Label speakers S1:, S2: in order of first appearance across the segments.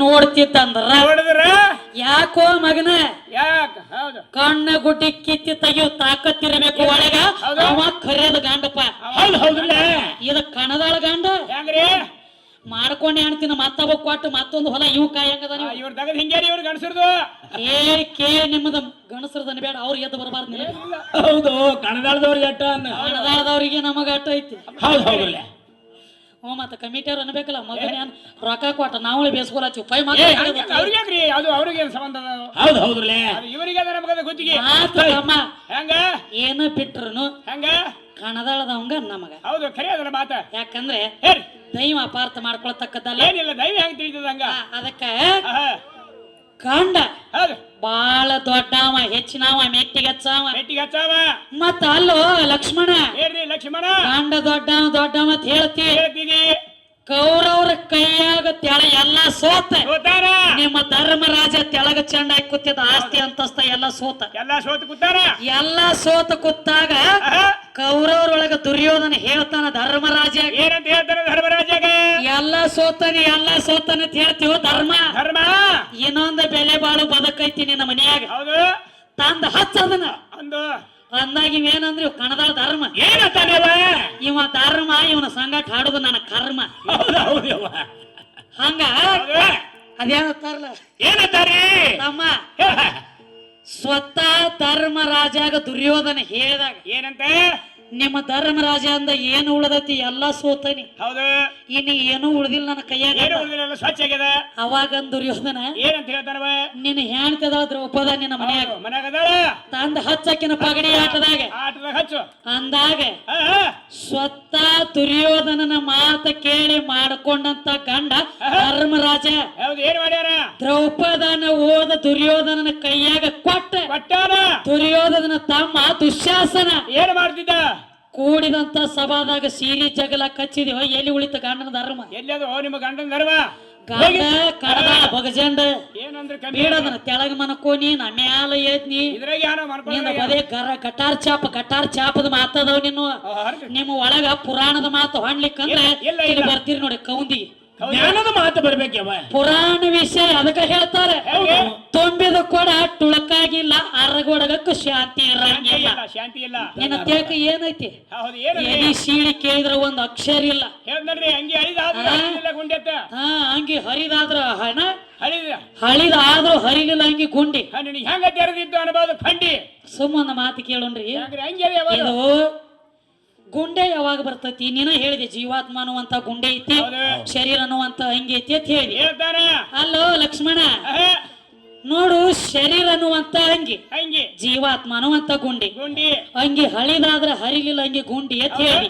S1: ನೋಡ್ತಿತ್ತಂದ್ರ?
S2: ನೋಡಿದ್ರ?
S1: ಯಾಕೋ ಮಗನ?
S2: ಯಾಕ? ಹೌದು.
S1: ಕಣ್ಣ ಗುಡ್ಡಿ ಕಿತ್ತಿ ತೆಗಿಯೋ ತಾಕತ್ತಿರಬೇಕು ಒಳಗ?
S2: ಹೌದು.
S1: ಅವ ಖರೇದ ಗಂಡಪ್ಪ.
S2: ಹೌದು ಹೌದಿಲ್ಲ?
S1: ಇದ ಕಣದಾಳ ಗಂಡ?
S2: ಹೆಂಗ್ರಿ?
S1: ಮಾಡ್ಕೊಂಡೆ ಅಣ್ತಿನ ಮತ್ತೊಬ್ಬ ಕೊಟ್ಟು ಮತ್ತೊಂದು ಹೊಲ ಇವ್ ಕಾಯಂಗದ ನೀವು?
S2: ಇವ್ರ ತಗದ್ ಹಿಂಗ್ಯಾರಿ ಇವ್ರ ಗಂಡಸರ್ದು.
S1: ಏ ಕೇ ನಿಮ್ಮದ ಗಣಸರದನ ಬೇಡ ಅವ್ರು ಎದ್ದು ಬರಬಾರ್ದು ನೀವು
S3: ಹೌದು ಕಣದಾಳದವ್ರಿಗೆ ಅಟ್ಟ ಅನ್ನ?
S1: ಕಣದಾಳದವ್ರಿಗೆ ನಮಗ ಅಟ್ಟ ಐತಿ.
S3: ಹೌದು ಹೌದಲ್ಲ
S1: ಹ್ಞೂ ಮತ್ತೆ ಕಮಿಟಿಯವ್ರು ಅನ್ಬೇಕಲ್ಲ ಮಗನ ರೊಕ್ಕ ಕೊಟ್ಟ ನಾವು ಬೇಸ್ಕೊಳತ್ತೀವಿ. ಪೈ
S2: ಏ
S1: ಮಾತು
S2: ಹಂಗೆ ಅವ್ರಿಗೆ ಯಾಕ್ರಿ ಅದು ಅವ್ರಿಗೆ ಏನ್ ಸಂಬಂಧ ಅದು?
S3: ಹೌದು ಹೌದ್ರಲ್ಲೇ.
S2: ಇವರಿಗೆ ನಮಗದ ಗುತ್ತಿಗೆ?
S1: ಅಮ್ಮ
S2: ಹೆಂಗ?
S1: ಏನ ಬಿಟ್ರುನು
S2: ಕಣದಳದವಂಗ
S1: ಕಣದಾಳದವಂಗ ನಮಗ.
S2: ಹೌದು ಖರೆ ಅದಲ್ಲ ಮಾತ.
S1: ಯಾಕಂದ್ರೆ ದೈವ ಅಪಾರ್ಥ ಮಾಡ್ಕೊಳತಕ್ಕದ್ದಲ್ಲ.
S2: ಏನಿಲ್ಲ ದೈವ ಹೆಂಗ್ ತಿಳಿತದ ಹಂಗ?
S1: ಅದಕ್ಕ
S2: ಕಾಂಡ
S1: ಬಾಳ ದೊಡ್ಡವ ಹೆಚ್ಚಿನವ ಮೆಟ್ಟಿಗೆ ಹಚ್ಚವ
S2: ಬೆಟ್ಟಿಗೆ ಹಚ್ಚಾವ
S1: ಮತ್ತ ಅಲ್ಲೋ ಲಕ್ಷ್ಮಣ.
S2: ಹೇಳ್ರಿ ಲಕ್ಷ್ಮಣ?
S1: ಕಂಡ ದೊಡ್ಡವ ದೊಡ್ಡವ ಅಂತ ಹೇಳ್ತಿ.
S2: ಹೇಳ್ತೀನಿ
S1: ಕೌರವ್ರ ಕೈಯಾಗ ತೆಳ ಎಲ್ಲ ಸೋತ.
S2: ಸೋತಾರ.
S1: ನಿಮ್ಮ ಧರ್ಮರಾಜ ತೆಳಗ ಚಂಡ ಕೂತಿದ ಆಸ್ತಿ ಅಂತಸ್ತ ಎಲ್ಲ ಸೋತ.
S2: ಎಲ್ಲ ಸೋತ ಕೂತಾರ?
S1: ಎಲ್ಲ ಸೋತ ಕೂತಾಗ. ಕೌರವ್ರೊಳಗ ದುರ್ಯೋಧನ ಹೇಳ್ತಾನ ಧರ್ಮರಾಜ
S2: ಏನಂತ ಧರ್ಮರಾಜಾಗ
S1: ಎಲ್ಲ ಸೋತಾನೆ ಎಲ್ಲ ಸೋತನ ಅಂತ ಹೇಳ್ತೀವ ಧರ್ಮ.
S2: ಧರ್ಮ.
S1: ಇನ್ನೊಂದು ಬೆಲೆ ಬಾಳು ಬದುಕೈತಿ ನಿನ್ನ ಮನ್ಯಾಗ.
S2: ಹೌದು.
S1: ತಂದ ಹಚ್ಚದನ
S2: ಅಂದು.
S1: ಅಂದಾಗ ಇವೇನಂದ್ರೆ ಕಣದಾಳ ಧರ್ಮ?
S3: ಏನ
S1: ಇವ ಧರ್ಮ ಇವನ ಸಂಗಟ ಹಾಡುದು ನನ್ನ ಕರ್ಮ. ಹಂಗ?
S2: ಹೌದು.
S1: ಅದೇನತ್ತಾರಲ್ಲ
S3: ಏನತ್ತಾರಿ
S1: ತಮ್ಮ. ಸ್ವತಃ ಧರ್ಮರಾಜಾಗ ದುರ್ಯೋಧನ ಹೇಳಿದಾಗ
S2: ಏನಂತ?
S1: ನಿಮ್ಮ ಧರ್ಮರಾಜ ಅಂದ ಏನು ಉಳದತಿ ಎಲ್ಲಾ ಸೋತನಿ.
S2: ಹೌದು.
S1: ಇನ್ನು ಏನೂ ಉಳಿದಿಲ್ಲ ನನ್ನ ಕೈಯಾಗ.
S2: ಏನು ಉಳಿದಿಲ್ಲ ಸ್ವಚ್ಛ ಆಗ್ಯದ
S1: ಅವಾಗ ದುರ್ಯೋಧನ
S2: ಏನಂತ ಹೇಳ್ತಾರವ
S1: ನಿನ್ನ ಹೆಣ್ತದ ದ್ರೌಪದ ನಿನ್ನ ಮನ್ಯಾಗ.
S2: ಮನ್ಯಾಗ
S1: ತಂದ ಹಚ್ಚಕ್ಕಿನ ಪಗಡಿ ಆಟದಾಗ.
S2: ಆಟದಾಗ ಹಚ್ಚು.
S1: ಅಂದಾಗ ಸ್ವತ್ತ ದುರ್ಯೋಧನನ ಮಾತ ಕೇಳಿ ಮಾಡಿಕೊಂಡಂತ ಗಂಡ ಧರ್ಮರಾಜ
S2: ಹೌದು ಏನ್ ಮಾಡ್ಯಾರ?
S1: ದ್ರೌಪದನ ಓದ ದುರ್ಯೋಧನನ ಕೈಯಾಗ ಕೊಟ್ಟ.
S2: ದುರ್ಯೋಧನ
S1: ದುರ್ಯೋಧನನ ತಮ್ಮ ದುಶ್ಯಾಸನ.
S2: ಏನ್ ಮಾಡ್ತಿದ್ದ?
S1: ಕೂಡಿದಂತ ಸಭಾದಾಗ ಸೀರಿ ಜಗಲ ಕಚ್ಚಿದೀವ ಎಲ್ಲಿ ಉಳಿತ ಗಂಡನ ಧರ್ಮ?
S2: ಎಲ್ಲಿ ಅದು? ಓ, ನಿಮ್ಮ ಗಂಡನ ಧರ್ಮ?
S1: ಗಂಡ ಕಡದ ಬಗಜಂಡ
S2: ಏನಂದ್ರೆ
S1: ಬೀಳದನ ತೆಳಗ ಮನಕೋನಿ ನಾ ಮ್ಯಾಲ ಏತ್ನಿ
S2: ಇದ್ರಾಗ ಯಾರೋ
S1: ನಿಂದ ಬದೇ ಗರ ಗಟಾರ್ ಚಾಪ ಗಟಾರ್ ಚಾಪದ ಮಾತದವ್ ನಿನ್ನು ನಿಮ್ಮ ಒಳಗ ಪುರಾಣದ ಮಾತು ಹೊಣ್ಲಿಕ್ಕಂದ್ರೆ
S2: ಇಲ್ಲ.
S1: ಬರ್ತೀರಿ ನೋಡಿ ಕೌಂದಿ.
S3: ಜ್ಞಾನದ ಮಾತು ಬರ್ಬೇಕವ
S1: ಪುರಾಣ ವಿಷಯ ಅದಕ್ಕೆ ಹೇಳ್ತಾರೆ. ತುಂಬಿದ ಕೂಡ ಟುಳಕಾಗಿಲ್ಲ ಅರಗೊಡಗಕ್ಕೂ ಶಾಂತಿ ಇರಂಗಿಲ್ಲ.
S2: ಶಾಂತಿ ಇಲ್ಲ
S1: ನಿನ್ನ ತೇಕ ಏನೈತಿ?
S2: ಹೌದು ಏನು
S1: ಎದಿ ಸೀಳಿ ಕೇಳಿದ್ರ ಒಂದ್ ಅಕ್ಷರ ಇಲ್ಲ.
S2: ಹಳಿದ ಗುಂಡೆತ್ತ
S1: ಹಾ? ಹಂಗಿ ಹರಿದಾದ್ರ ಹಣ.
S2: ಹಳಿದ.
S1: ಹಳಿದ ಆದ್ರೂ ಹರಿಲಿಲ್ಲ ಅಂಗಿ ಗುಂಡಿ.
S2: ಹೆಂಗ ತೆರೆದಿದ್ದು ಅನ್ಬೋದು ಖಂಡಿ
S1: ಸುಮ್ಮನ ಮಾತು ಕೇಳೋಣ್ರಿ. ಇದು ಗುಂಡೆ ಯಾವಾಗ ಬರ್ತೈತಿ? ನೀನು ಹೇಳಿದೆ ಜೀವಾತ್ಮ ಅನ್ನುವಂತ ಗುಂಡೆ ಐತಿ. ಶರೀರ ಅನ್ನುವಂತ ಹಂಗೆ ಐತಿ ಅಂತ
S2: ಹೇಳಿ
S1: ಅಲ್ಲೋ ಲಕ್ಷ್ಮಣ ನೋಡು ಶರೀರ ಅನ್ನುವಂತ ಅಂಗಿ
S2: ಹಂಗೆ.
S1: ಜೀವಾತ್ಮ ಅನ್ನುವಂತ ಗುಂಡಿ.
S2: ಗುಂಡಿ.
S1: ಅಂಗಿ ಹಳಿದಾದ್ರ ಹರಿಲಿಲ್ಲ ಹಂಗೆ ಗುಂಡಿ ಅಂತ ಹೇಳಿ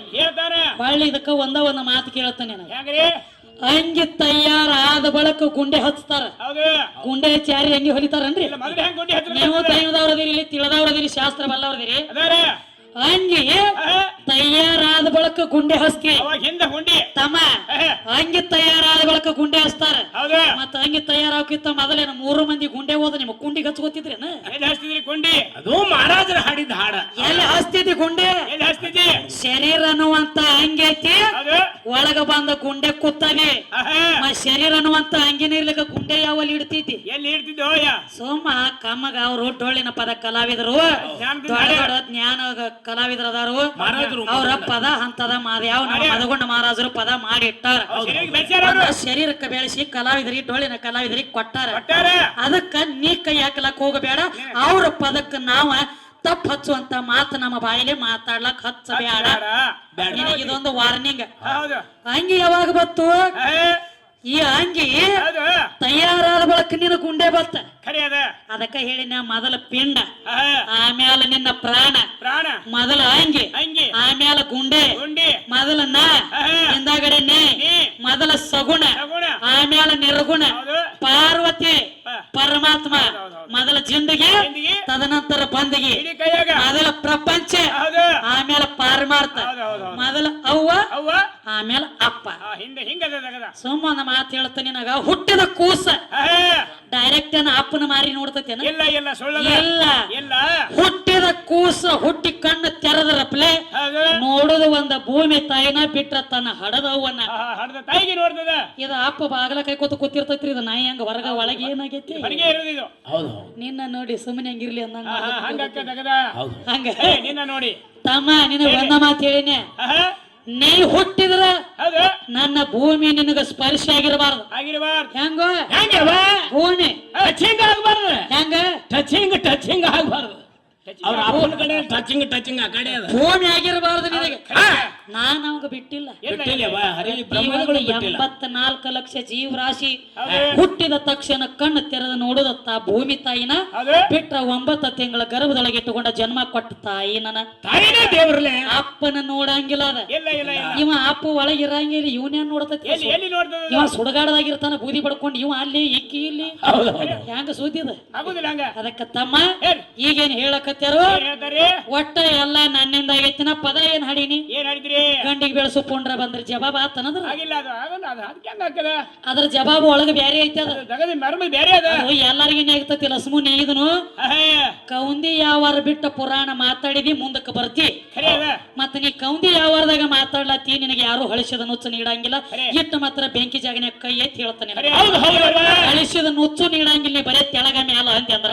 S1: ಹಳ್ಳಿ ಇದಕ್ಕ ಒಂದ ಒಂದ ಮಾತು ಕೇಳ್ತಾನೆ ಅಂಗಿ ತಯಾರಾದ ಬಳಕ ಗುಂಡೆ ಹಚ್ತಾರ. ಗುಂಡೆ ಹಚ್ಚಿ ಯಾರಿ ಅಂಗಿ ಹೊಲಿತಾರನ್ರಿ? ನೀವು ತಿಳಿದವ್ರದಿರಿ ಇಲ್ಲಿ ತಿಳಿದವ್ರದಿರಿ ಶಾಸ್ತ್ರ ಬಲ್ಲವ್ರದಿರಿ. ಅಂಗಿ ಬಳಕ ಗುಂಡೆ ಹಸ್ತಿ
S2: ಅವಾಗ ಹಿಂದ ಗುಂಡಿ.
S1: ತಮ್ಮ
S2: ಹಂಗೆ
S1: ಅಂಗಿ ತಯಾರಾದ ಬಳಕ ಗುಂಡೆ ಹಸ್ತಾರ.
S2: ಹೌದು.
S1: ಮತ್ತ ಅಂಗಿ ತಯಾರಾಗಿತ್ತ ಮೊದಲೇನ ಮೂರು ಮಂದಿ ಗುಂಡೆ ಹೋದ ನಿಮ್ ಕುಂಡಿಗೆ ಹಚ್ಕೋತಿದ್ರೇನ?
S2: ಎಲ್ಲಿ ಹಚ್ತಿದ್ರಿ ಗುಂಡಿ?
S3: ಅದು ಮಹಾರಾಜರ ಹಾಡಿದ ಹಾಡ.
S1: ಎಲ್ಲಿ ಹಸ್ತಿದ್ದಿ ಗುಂಡೆ?
S2: ಎಲ್ಲಿ
S1: ಶರೀರ ಅನ್ನುವಂತ
S2: ಹಂಗೈತಿ
S1: ಒಳಗ ಬಂದ ಗುಂಡೆ ಕೂತಾನೆ ಶರೀರ ಅನ್ನುವಂತ ಅಂಗಿನ ಇರ್ಲಿಕ್ಕ ಗುಂಡೆ ಯಾವಲ್ಲಿ ಇಡ್ತೈತಿ
S2: ಎಲ್ಲಿ ಇಡ್ತಿದ್ದೋ
S1: ಸೋಮ ಕಮ್ಮಗ ಅವರು ಡೊಳ್ಳಿನ ಪದ ಕಲಾವಿದರು. ಜ್ಞಾನ ಕಲಾವಿದರು ಅದಾರು. ಅವ್ರ ಪದ ಹಂತದ ನಮ್ಮ
S2: ಮಾಡ್ಯಾರ.
S1: ಮದಗೊಂಡ ಮಹಾರಾಜರು ಪದ ಮಾಡಿ ಇಟ್ಟಾರ
S2: ಶರೀರಕ್ಕೆ
S1: ಬೆಳೆಸಿ ಕಲಾವಿದರಿಗೆ ಡೊಳ್ಳಿನ ಕಲಾವಿದರಿಗೆ ಕೊಟ್ಟಾರ.
S2: ಕೊಟ್ಟಾರ.
S1: ಅದಕ್ಕ ನೀ ಕೈ ಹಾಕಲಕ್ ಹೋಗಬೇಡ. ಅವ್ರ ಪದಕ್ಕ ನಾವ ತಪ್ಪ ಹಚ್ಚುವಂತ ಮಾತು ನಮ್ಮ ಬಾಯಿಲೆ ಮಾತಾಡ್ಲಕ್ ಹಚ್ಚ
S2: ಬೇಡ.
S1: ನಿನಗೆ ಇದೊಂದು ವಾರ್ನಿಂಗ್ ಅಂಗಿ ಯಾವಾಗ ಬತ್ತು? ಈ ಅಂಗಿ ತಯಾರಾದ ಬಳಕ ನಿನ್ನ ಗುಂಡೆ ಬತ್ತ. ಅದಕ್ಕ ಹೇಳಿನ ಮೊದಲ ಪಿಂಡ.
S2: ಆಮ್ಯಾಲ
S1: ಆಮೇಲೆ ನಿನ್ನ ಪ್ರಾಣ.
S2: ಪ್ರಾಣ.
S1: ಮೊದಲ ಅಂಗಿ.
S2: ಅಂಗಿ.
S1: ಆಮ್ಯಾಲ ಗುಂಡೆ.
S2: ಗುಂಡೆ.
S1: ಮೊದಲ ನಾ. ಹಿಂದಾಗಡೆ ನೇ. ಮೊದಲ ಸಗುಣ.
S2: ಆಮ್ಯಾಲ
S1: ಆಮೇಲೆ ನಿರ್ಗುಣ
S2: ಹೌದು
S1: ಪಾರ್ವತಿ
S2: ಪ-
S1: ಪರಮಾತ್ಮ
S2: ಹೌದು.
S1: ಮೊದಲ ಜಿಂದಗಿ ತದನಂತರ ಬಂದಗಿ. ಮೊದಲ ಪ್ರಪಂಚ ಆಮೇಲೆ ಪಾರಮಾರ್ಥ. ಮೊದಲ ಅವ್ವ ಆಮೇಲೆ ಅಪ್ಪ.
S2: ಸುಮ್ಮ
S1: ಒಂದು ಮಾತು ಹೇಳ್ತಾನೆ ನಿನಗ ಹುಟ್ಟಿದ ಕೂಸ. ಡೈರೆಕ್ಟ್ ಏನ ಅಪ್ಪನ ಮಾರಿ ನೋಡ್ತತೇನ?
S2: ಇಲ್ಲ ಇಲ್ಲ
S1: ಹುಟ್ಟಿದ ಕೂಸ ಹುಟ್ಟಿ ಕಣ್ಣು ತೆರೆದರಪ್ಲೆ ನೋಡುದು ಒಂದ ಭೂಮಿ ತಾಯಿನ ಬಿಟ್ರ ತನ್ನ ಹಡದವನ್ನ
S2: ಹಡದ ಹಡ್ದ ತಾಯಿಗೆ ನೋಡ್ತದ
S1: ಇದ ಅಪ್ಪ ಬಾಗಲ ಕೈ ಕೂತು ಕೂತಿರ್ತೈತ್ರಿ ಇದು ನಾಯಿ ಹಂಗ ಹೊರಗ ಒಳಗೆ ಏನಾಗೈತಿ?
S2: ಹೊರಗೆ ಇರೋದು ಇದು.
S3: ಹೌದು ಹೌದು.
S1: ನಿನ್ನ ನೋಡಿ ಸುಮ್ಮನೆ ಹಂಗಿರ್ಲಿ ಅಂದಂಗ
S2: ಹಂಗ ತಗದ
S3: ಹೌದು.
S1: ಹಂಗ.
S2: ಏ ನಿನ್ನ ನೋಡಿ.
S1: ತಮ್ಮ ನಿನ್ನ ಒಂದ ಮಾತು ಹೇಳಿನಿ.
S2: ಆಹಾ,
S1: ನೀ ಹುಟ್ಟಿದ್ರ
S2: ಹೌದು.
S1: ನನ್ನ ಭೂಮಿ ನಿನಗ ಸ್ಪರ್ಶ ಆಗಿರಬಾರ್ದು.
S2: ಆಗಿರಬಾರ್ದು.
S1: ಹೆಂಗ?
S3: ಹೆಂಗವ
S1: ಭೂಮಿ.
S3: ಟಚಿಂಗ್ ಆಗ್ಬಾರ್ದು.
S1: ಹೆಂಗ?
S3: ಟಚಿಂಗ್ ಅವ್ರ ಅಪ್ಪನ ಕಡೆ ಟಚಿಂಗ್ ಟಚಿಂಗ್ ಆ ಕಡೆ ಅದ.
S1: ಭೂಮಿ ಆಗಿರಬಾರದು ನಿನಗೆ. ನಾನ್ ಅವಾಗ ಬಿಟ್ಟಿಲ್ಲ.
S3: ಬಿಟ್ಟಿಲ್ಲವ ಹರಿ ಬ್ರಹ್ಮಗಳು ಬಿಟ್ಟಿಲ್ಲ.
S1: ಎಂಬತ್ನಾಲ್ಕು ಲಕ್ಷ ಜೀವರಾಶಿ. ಹುಟ್ಟಿದ ತಕ್ಷಣ ಕಣ್ಣು ತೆರೆದು ನೋಡುದತ್ತ ಭೂಮಿ ತಾಯಿನ. ಬಿಟ್ಟ ಒಂಬತ್ತ ತಿಂಗಳ ಗರ್ಭದೊಳಗೆ ಇಟ್ಟುಕೊಂಡ ಜನ್ಮ ಕೊಟ್ಟ ತಾಯಿ ನನ್ನ.
S3: ತಾಯಿನೇ
S1: ಅಪ್ಪನ ನೋಡಂಗಿಲ್ಲ ಅದ. ಇವ ಅಪ್ಪ ಒಳಗೆ ಇರಂಗಿಲ್ಲ ಇವನೇನ್ ನೋಡ್ತತಿ ಇವ ಸುಡಗಾಡದಾಗಿರ್ತಾನ ಬೂದಿ ಪಡ್ಕೊಂಡು ಇವ ಅಲ್ಲಿ ಇಕ್ಕಿ ಇಲ್ಲಿ. ಹೆಂಗ
S2: ಹಂಗ.
S1: ಅದಕ್ಕ ತಮ್ಮ ಈಗೇನ್ ಹೇಳಕತ್ಯಾರು? ಒಟ್ಟ ಎಲ್ಲ ನನ್ನಿಂದ ಆಗೈತಿನ ಪದ ಏನ್ ಹಾಡಿನಿ?
S2: ಏನ್
S1: ಗಂಡಿಗೆ ಬೆಳೆಸು ಪುಂಡ್ರ ಬಂದ್ರ ಜವಾಬ್ ಆತನದ್ರ ಅದ್ರ ಜವಾಬ್ ಒಳಗ ಬ್ಯಾರೆ ಐತಿ ಅದ. ಎಲ್ಲರಿಗೇನೆ ಆಗ್ತತಿ ಲಸ್ಮು ಇದನು ಕೌಂದಿ ಯಾವಾರ ಬಿಟ್ಟ ಪುರಾಣ ಮಾತಾಡಿದಿ ಮುಂದಕ್ಕೆ ಬರ್ತಿ. ಮತ್ತ ನೀ ಕೌಂದಿ ಯಾವಾರದಾಗ ಮಾತಾಡ್ಲತ್ತಿ ನಿನಗೆ ಯಾರು ಹಳಿಸಿದ ನುಚ್ಚು ನೀಡಂಗಿಲ್ಲ. ಇಟ್ಟು ಮಾತ್ರ ಬೆಂಕಿ ಜಾಗನೆ ಕೈ ಎತ್ತಿ ಹೇಳ್ತಾನೆ ಹಳಿಸಿದ ನುಚ್ಚು ನೀಡಂಗಿಲ್ಲ ಬರೀ ಬರೇ ತೆಳಗ ಮ್ಯಾಲ ಅಂತ ಅಂದ್ರ.